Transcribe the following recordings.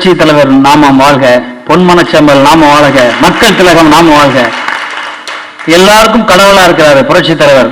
புரட்சி தலைவர் நாமம் வாழ்க பொன்மனச்சம்பல் நாம வாழ்க மக்கள் திலகம் நாம வாழ்க. எல்லாருக்கும் கடவுளா இருக்கிறாரு புரட்சி தலைவர்.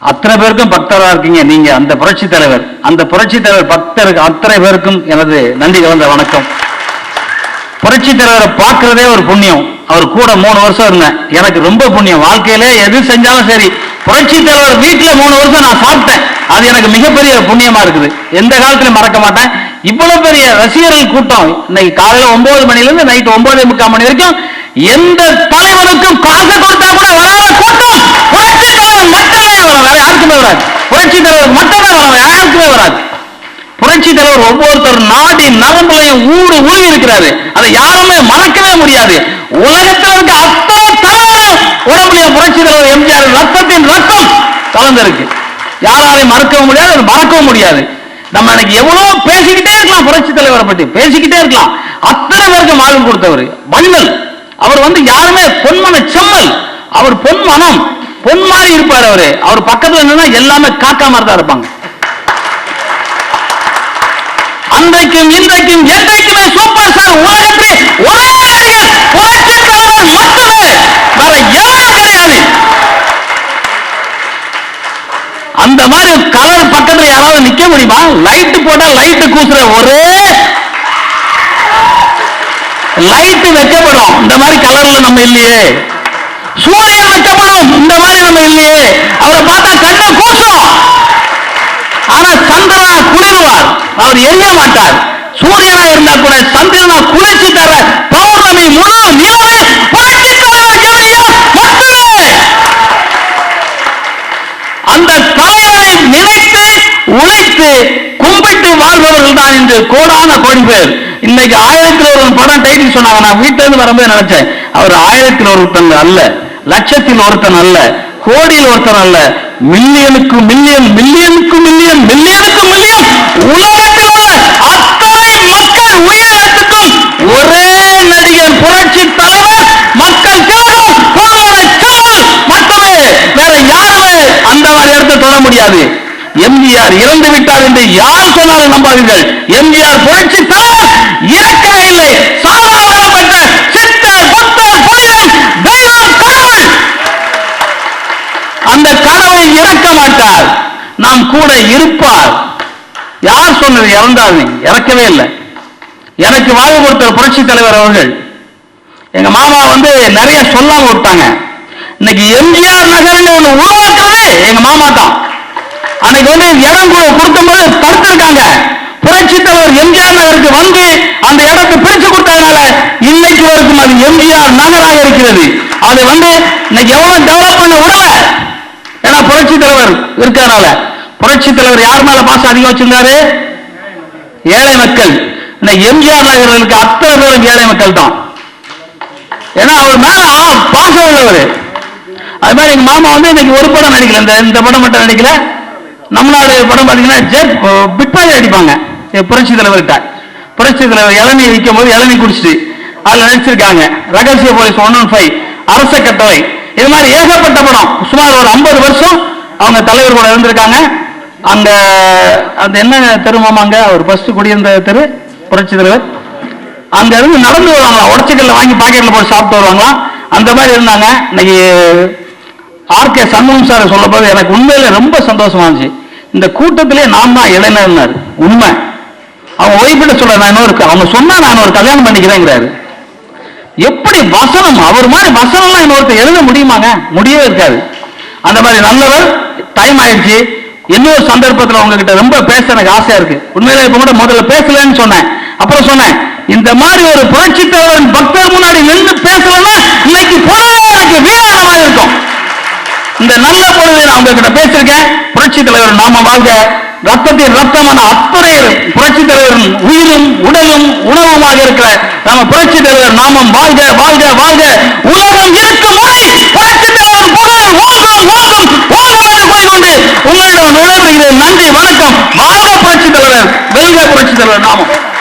அத்தனை பேருக்கும் பக்தரா இருக்கீங்க நீங்க அந்த புரட்சி தலைவர். அந்த புரட்சி தலைவர் பக்தருக்கு அத்தனை பேருக்கும் எனது நன்றி கலந்த வணக்கம். புரட்சி தலைவரை பார்க்கறதே ஒரு புண்ணியம். அவர் கூட மூணு வருஷம் இருந்தேன். எனக்கு ரொம்ப புண்ணியம். வாழ்க்கையில எது செஞ்சாலும் சரி. புரட்சி தலைவர் வீட்டுல மூணு வருஷம் நான் சாப்பிட்டேன். அது எனக்கு மிகப்பெரிய புண்ணியமா இருக்குது. எந்த காலத்திலும் மறக்க மாட்டேன். இவ்வளவு பெரிய ரசிகர்கள் கூட்டம் இன்னைக்கு காலையில ஒன்பது மணில இருந்து நைட் ஒன்பதே முக்கால் மணி வரைக்கும் எந்த தலைவனுக்கும் காசு கொடுத்தா கூட வராத கூட்டம். புரட்சி தலைவர் மட்டுமே வரும் வேற யாருக்குமே வராது. புரட்சி தலைவர் மட்டுமே வரும் வேற யாருக்குமே வராது. புரட்சி தலைவர் ஒவ்வொருத்தர் நாடி நரம்புலையும் ஊடு ஊறி இருக்கிறாரு. அதை யாருமே மறக்கவே முடியாது. உலகத்தில் இருக்க அத்தனை தலைவரும் உடம்புலையும் புரட்சி தலைவர் எம்ஜிஆர் ரத்தத்தின் ரத்தம் கலந்திருக்கு. யாராலையும் மறக்கவும் முடியாது மறக்கவும் முடியாது. நம்ம இன்னைக்கு எவ்வளவு பேசிக்கிட்டே இருக்கலாம் புரட்சி தலைவரை பற்றி பேசிக்கிட்டே இருக்கலாம். அத்தனை பேருக்கு வாழ்வு கொடுத்தவர் வள்ளல். அவர் வந்து யாருமே பொன்மன செம்மல். அவர் பொன்மனம் பொன் மாதிரி இருப்பார் அவரு. அவர் பக்கத்துல நின்னா எல்லாமே காக்கா மாதிரி தான் இருப்பாங்க. அன்றைக்கும் இன்றைக்கும் என்றைக்குமே சூப்பர் ஸ்டார் உலகத்தில் ஒரே நடிகர் புரட்சி தலைவர் மட்டுமே. வேற யாரும் கிடையாது. அந்த மாதிரி கலர் முடியுமா? லைட் போட்டா லைட் கூசுற ஒரே லைட் வைக்கப்படும். இந்த மாதிரி கலர்ல நம்ம இல்லையே. சூரியன் வைக்கப்படும். இந்த மாதிரி நம்ம இல்லையே. அவரை பார்த்தா கண்ணை கூசும். ஆனா சந்திரனா குளிர்வார். அவர் எரிய மாட்டார். சூரியனா இருந்தா கூட சந்திரனா குளிர்ச்சி தர பௌர்ணமி முழு நிலவே புரட்சி தலைவர் எம்ஜிஆர் அந்த கால கும்பிட்டு வாழ்பவர்கள் தான் என்று கோடான கோடி பேர். இன்னைக்கு ஆயிரத்தில் ஒரு படம் டைட்டில் சொன்னாங்க. நான் வீட்டுல இருந்து வரும்போது நினைச்சேன்? அவர் ஆயிரத்தில் ஒருத்தன் அல்ல. லட்சத்தில் ஒருத்தன் அல்ல. கோடியில் ஒருத்தன் அல்ல. மில்லியனுக்கு மில்லியன் மில்லியனுக்கு மில்லியன் மில்லியனுக்கு மில்லியன். உலகத்தில் உள்ள அத்தனை மக்கள் உயிரினத்துக்கும் ஒரே நடிகர் புரட்சி தலைவர் மக்கள் திலகம் பொன்மன செம்மல் மட்டுமே. வேற யாருமே அந்த மாதிரி இடத்தை தொட முடியாது. எம்ஜிஆர் இறந்து விட்டார் என்று யார் சொன்னாலும் நம்பாதீர்கள். எம்ஜிஆர் புரட்சி தலைவர் இறக்கவே இல்லை. சாதாரண சித்தர் புத்தர் புனிதன் தெய்வம் கடவுள் அந்த கடவுளை இறக்க மாட்டார். நாம் கூட இருப்பார். யார் சொன்னது? இறந்தாரு இறக்கவே இல்லை. எனக்கு வாழ்வு கொடுத்த புரட்சி தலைவர் அவர்கள் எங்க மாமா வந்து நிறைய சொல்லாம விட்டாங்க. இன்னைக்கு எம்ஜிஆர் நகர்னு ஒண்ணு உருவாக்குறது எங்க மாமா தான். அன்னைக்கு வந்து இடம் கொடு- கொடுக்கும்போது தடுத்திருக்காங்க. புரட்சி தலைவர் எம்ஜிஆர் நகருக்கு வந்து அந்த இடத்தை பிரிச்சு கொடுத்ததுனால இன்னைக்கு வரைக்கும் அது எம்ஜிஆர் நகராக இருக்கிறது. அது வந்து இன்னைக்கு எவ்வளவு டெவலப் பண்ண விடல ஏன்னா புரட்சி தலைவர் இருக்கிறனால புரட்சி தலைவர் யார் மேல பாசம் அதிகம் வச்சிருந்தாரு? ஏழை மக்கள். இன்னைக்கு எம்ஜிஆர் இருக்க அத்தனை பேரும் ஏழை மக்கள் தான். ஏன்னா அவர் மேல ஆ- பாசம் உள்ளவர். அது மாதிரி எங்க மாமா வந்து இன்னைக்கு ஒரு படம் நடிக்கல. இந்த இந்த படம் மட்டும் நடிக்கல. நம்மளுடைய படம் பார்த்தீங்கன்னா ஜெட் பிட்பாய் அடிப்பாங்க. புரட்சி தலைவர்கிட்ட. புரட்சி தலைவர் இளநீ விற்கும் போது இளநீ குடிச்சிட்டு அதில் நடிச்சிருக்காங்க ரகசிய போலீஸ் ஒன் ஒன் ஃபைவ் அரச கட்டளை. இது மாதிரி ஏகப்பட்ட படம். சுமார் ஒரு ஐம்பது வருஷம் அவங்க தலைவர் கூட இருந்திருக்காங்க. அந்த அந்த என்ன தெருமாமாங்க அவர் ஃபர்ஸ்ட் குடியிருந்த தெரு புரட்சி தலைவர். அங்க இருந்து நடந்து வருவாங்களா உடச்சிக்கல்ல வாங்கி பாக்கெட்ல போட்டு சாப்பிட்டு வருவாங்களாம். அந்த மாதிரி இருந்தாங்க. இன்னைக்கு ஆர்கே சண்முகம் சார் சொல்லப்போது எனக்கு உண்மையில ரொம்ப சந்தோஷமா இருந்துச்சு. இந்த கூட்டத்திலே நான் தான் இளைஞர்னாரு. உண்மை. அவங்க ஒய்ஃபிட்ட சொல்ற நான் இன்னொரு அவங்க சொன்னா நான் ஒரு கல்யாணம் பண்ணிக்கிறேங்கிறாரு. எப்படி வசனம்? அவர் மாதிரி வசனம்லாம் இன்னொருத்தர் எழுத முடியுமாங்க? முடியவே இருக்காது. அந்த மாதிரி நல்லவர் டைம் ஆயிடுச்சு. இன்னொரு சந்தர்ப்பத்தில் உங்ககிட்ட ரொம்ப பேச எனக்கு ஆசையா இருக்கு. உண்மையில இப்ப கூட முதல்ல பேசலன்னு சொன்னேன். அப்புறம் சொன்னேன் இந்த மாதிரி ஒரு புரட்சி தலைவரின் பக்தர் முன்னாடி நின்று பேசலன்னா இன்னைக்கு பொருளாதார நல்ல நான் உங்ககிட்ட பேசியிருக்கேன்? புரட்சி தலைவர் நாம வாழ்க. ரத்தத்தின் ரத்தமான அத்தனை புரட்சி தலைவரின் உயிரும் உடலும் உணவுமாக இருக்கிற நம்ம புரட்சி தலைவர் நாமம் வாழ்க வாழ்க வாழ்க. உலகம் இருக்கும் வரை புரட்சி தலைவர் புகழ் ஓகம் ஓகம் ஓகம் என்று கூறிக்கொண்டு உங்களிடம் விடைபெறுகிறேன். நன்றி வணக்கம். வாழ்க புரட்சி தலைவர் வெல்க புரட்சி தலைவர் நாமம்.